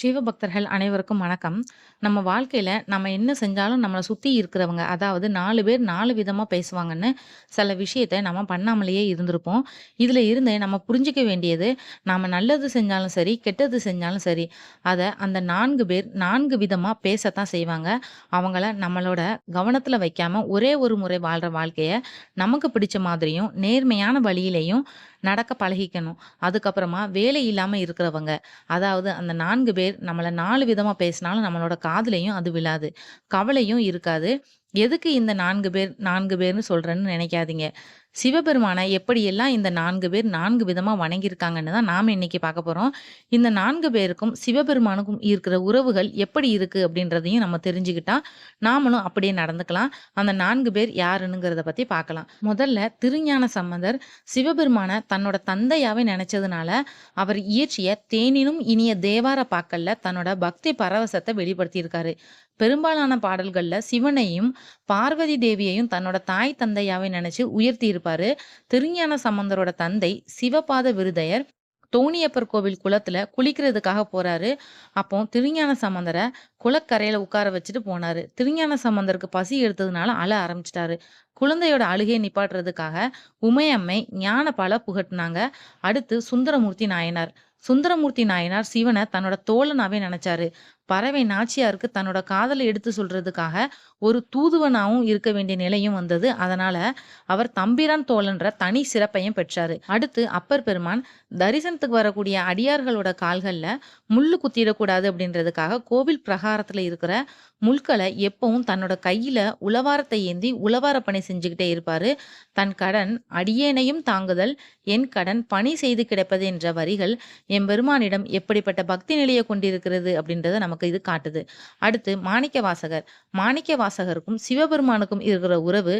சிவபக்தர்கள் அனைவருக்கும் வணக்கம். நம்ம வாழ்க்கையில் நம்ம என்ன செஞ்சாலும் நம்மளை சுற்றி இருக்கிறவங்க, அதாவது நாலு பேர் நாலு விதமாக பேசுவாங்கன்னு, சில விஷயத்த நம்ம பண்ணாமலேயே இருந்திருப்போம். இதில் இருந்து நம்ம புரிஞ்சிக்க வேண்டியது, நாம் நல்லது செஞ்சாலும் சரி, கெட்டது செஞ்சாலும் சரி, அதை அந்த நான்கு பேர் நான்கு விதமாக பேசத்தான் செய்வாங்க. அவங்கள நம்மளோட கவனத்தில் வைக்காமல் ஒரே ஒரு முறை வாழ்கிற வாழ்க்கையை நமக்கு பிடிச்ச மாதிரியும், நேர்மையான வழியிலையும் நடக்க பழகிக்கணும். அதுக்கப்புறமா வேலை இல்லாமல் இருக்கிறவங்க, அதாவது அந்த நான்கு பேர் நம்மளை நாலு விதமா பேசினாலும் நம்மளோட காதலையும் அது விழாது. கவலையும் இருக்காது. எதுக்கு இந்த நான்கு பேர் நான்கு பேர்னு சொல்கிறேன்னு நினைக்காதீங்க. சிவபெருமானை எப்படியெல்லாம் இந்த நான்கு பேர் நான்கு விதமாக வணங்கியிருக்காங்கன்னு தான் நாம் இன்னைக்கு பார்க்க போகிறோம் இந்த நான்கு பேருக்கும் சிவபெருமானுக்கும் இருக்கிற உறவுகள் எப்படி இருக்குது அப்படின்றதையும் நம்ம தெரிஞ்சுக்கிட்டா, நாமளும் அப்படியே நடந்துக்கலாம். அந்த நான்கு பேர் யாருன்னுங்கிறத பற்றி பார்க்கலாம். முதல்ல திருஞான சம்பந்தர் சிவபெருமானை தன்னோட தந்தையாவே நினச்சதுனால அவர் இயற்றிய தேனினும் இனிய தேவார பாக்கல்ல தன்னோட பக்தி பரவசத்தை வெளிப்படுத்தியிருக்காரு. பெரும்பாலான பாடல்களில் சிவனையும், பார்வதி தேவியையும் தன்னோட தாய் தந்தையாவே நினைச்சு உயர்த்தி இருப்பாரு திருஞான சம்பந்தரோட தந்தை சிவபாத விருதையர் தோணியப்பர் கோவில் குளத்துல குளிக்கிறதுக்காக போறாரு. அப்போ திருஞான சம்பந்தரை குளக்கரையில உட்கார வச்சுட்டு போனாரு. திருஞான சம்பந்தருக்கு பசி எடுத்ததுனால அழ ஆரம்பிச்சிட்டாரு குழந்தையோட அழுகையை நிப்பாட்டுறதுக்காக உமையம்மை ஞானபால புகட்டினாங்க அடுத்து சுந்தரமூர்த்தி நாயனார். சுந்தரமூர்த்தி நாயனார் சிவன தன்னோட தோழனாவே நினைச்சாரு. பறவை நாச்சியாருக்கு தன்னோட காதலை எடுத்து சொல்றதுக்காக ஒரு தூதுவனாகவும் இருக்க வேண்டிய நிலையும் வந்தது. அதனால அவர் தம்பிரான் தோழன்ற தனி சிறப்பையும் பெற்றாரு. அடுத்து அப்பர் பெருமான் தரிசனத்துக்கு வரக்கூடிய அடியார்களோட கால்கள்ல முள்ளு குத்திடக்கூடாது அப்படின்றதுக்காக கோவில் பிரகாரத்துல இருக்கிற முள்களை எப்பவும் தன்னோட கையில உளவாரத்தை ஏந்தி உளவார பணி செஞ்சுக்கிட்டே இருப்பாரு. தன் கடன் அடியேனையும் தாங்குதல், என் கடன் பணி செய்து கிடைப்பது என்ற வரிகள் எம்பெருமானிடம் எப்படிப்பட்ட பக்தி நிலையை கொண்டிருக்கிறது அப்படின்றத நமக்கு இது காட்டுது. அடுத்து மாணிக்க வாசகர் மாணிக்க வாசகருக்கும் சிவபெருமானுக்கும் இருக்கிற உறவு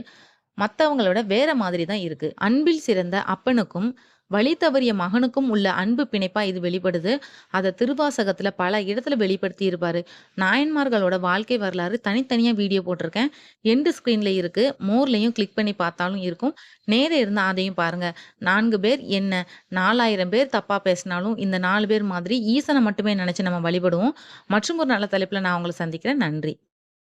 மற்றவங்களோட வேற மாதிரி தான் இருக்கு. அன்பில் சிறந்த அப்பனுக்கும், வழி தவறிய மகனுக்கும் உள்ள அன்பு பிணைப்பா இது வெளிப்படுது. அதை திருவாசகத்துல பல இடத்துல வெளிப்படுத்தியிருப்பாரு. நாயன்மார்களோட வாழ்க்கை வரலாறு தனித்தனியா வீடியோ போட்டிருக்கேன். எண்டு ஸ்கிரீன்ல இருக்கு. மோர்லையும் கிளிக் பண்ணி பார்த்தாலும் இருக்கும். நேர இருந்தா அதையும் பாருங்க. நான்கு பேர் என்ன 4000 பேர் தப்பா பேசினாலும், இந்த நாலு பேர் மாதிரி ஈசனை மட்டுமே நினைச்சு நம்ம வழிபடுவோம். மற்றும் ஒரு நல்ல தலைப்புல நான் உங்களை சந்திக்கிறேன். நன்றி.